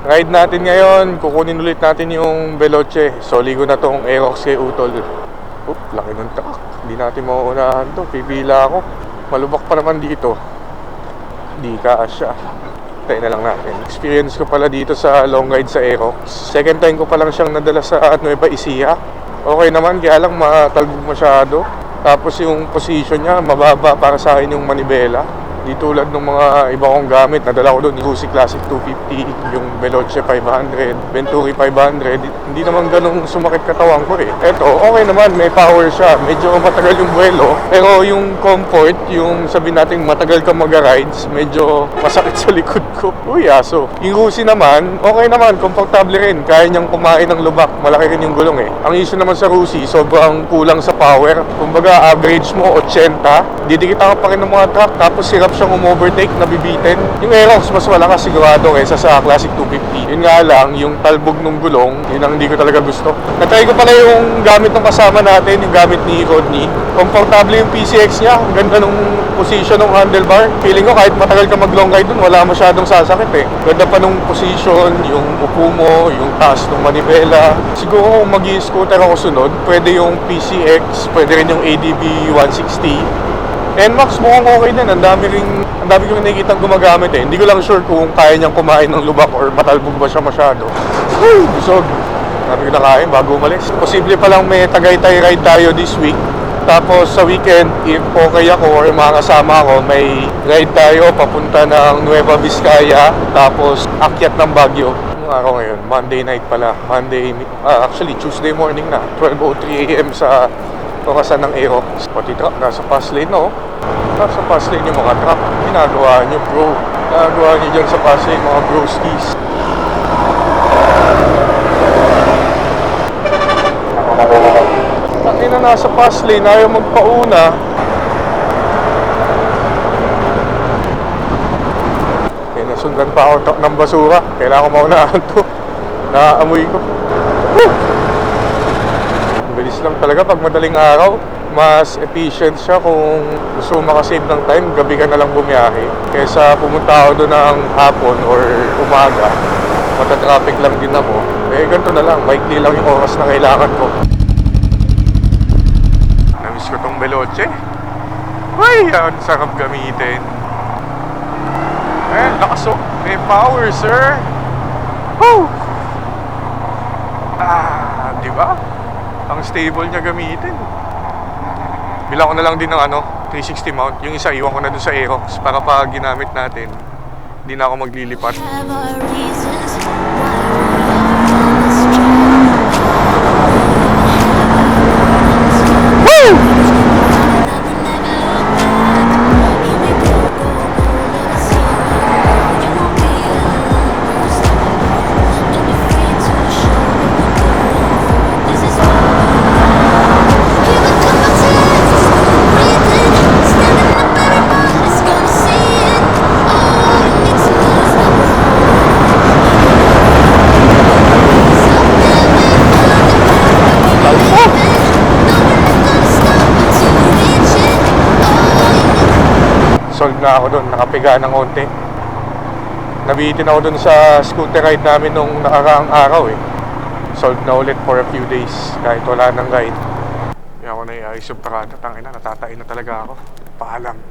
Ride natin ngayon, kukunin ulit natin yung Veloce. So, ligo na tong Aerox kay Utol. Oop, laki ng truck. Hindi natin mauunahan to. Pipila ako. Malubak pa naman dito. Di ka asya. Tayo na lang natin. Experience ko pala dito sa long ride sa Aerox. Second time ko pa lang siyang nadala sa Nueva Ecija. Okay naman, kaya lang matalbog masyado. Tapos yung position niya, mababa para sa akin yung manibela. Di tulad ng mga iba kong gamit, nadala ko doon, Susi Classic 250, yung Veloce 500, Venturi 500. Hindi naman ganun sumakit katawan ko eh. Eto, okay naman, may power siya. Medyo matagal yung buwelo. Pero yung comfort, yung sabi natin matagal ka mag-rides, medyo masakit sa likod ko. Uy, aso. Yung Rusi naman, okay naman, komportable rin. Kaya niyang kumain ng lubak. Malaki rin yung gulong eh. Ang issue naman sa Rusi, sobrang kulang sa power. Kumbaga, average mo 80, didikita ka pa rin ng mga truck, tapos hirap siyang umovertake, nabibitin. Yung Aerox, mas malakas sigurado kaysa sa Classic 250. Yun nga lang, yung talbog ng gulong, yun ang hindi ko talaga gusto. Natry ko pala yung gamit ng kasama natin, yung gamit ni Rodney. Komportable yung PCX niya, ang ganda ng position ng handlebar. Feeling ko kahit matagal ka mag long ride dun, wala masyadong sasakit eh. Ganda pa nung position, yung upo mo, yung taas ng manibela. Siguro kung mag scooter ako sunod, pwede yung PCX, pwede rin yung ADB 160. NMAX mukhang okay din. Ang dami ring ang dami ko nakikita gumagamit eh. Hindi ko lang sure kung kaya niyang kumain ng lubak or matalbog ba siya masyado. Uy, busog. Dami ko nakain bago umalis. Posible pa lang may Tagaytay ride tayo this week. Tapos sa weekend, if okay ako or mga kasama ko, may ride tayo papunta ng Nueva Vizcaya. Tapos akyat ng Baguio. Anong araw ngayon? Monday night pala. Monday, ah, actually Tuesday morning na. 12.03 a.m. sa orasan ng Aerox. Pati truck, nasa fast lane, no? Nasa fast lane yung mga truck. Ginagawa nyo, bro. Ginagawa nyo dyan sa fast lane, mga broskies. Ang ina nasa fast lane, ayaw magpauna. Kaya nasundan pa ako truck ng basura. Kailangan ko maunahan to. Naaamoy ko. Woo! Bilis lang talaga pag madaling araw. Mas efficient siya kung gusto mo makasave ng time, gabi ka na lang bumiyahe. Kesa pumunta ako doon ng hapon or umaga, matatraffic lang din ako. Eh, ganito na lang, maikli lang yung oras na kailangan ko. Namiss ko tong Veloce. Uy, ang sarap gamitin. Eh, lakas oh. May power, sir. Woo! Ah, di ba? Ang stable niya gamitin. Bilang ko na lang din ng ano, 360 mount. Yung isa, iwan ko na dun sa Aerox para pag ginamit natin, hindi na ako maglilipat. Solve na ako dun, nakapiga ng konti. Nabitin ako dun sa scooter ride namin nung nakaraang araw eh. Solve na ulit for a few days kahit wala nang ride. Kaya ako naiayos yung parada, tangina, natatain na talaga ako. Paalam.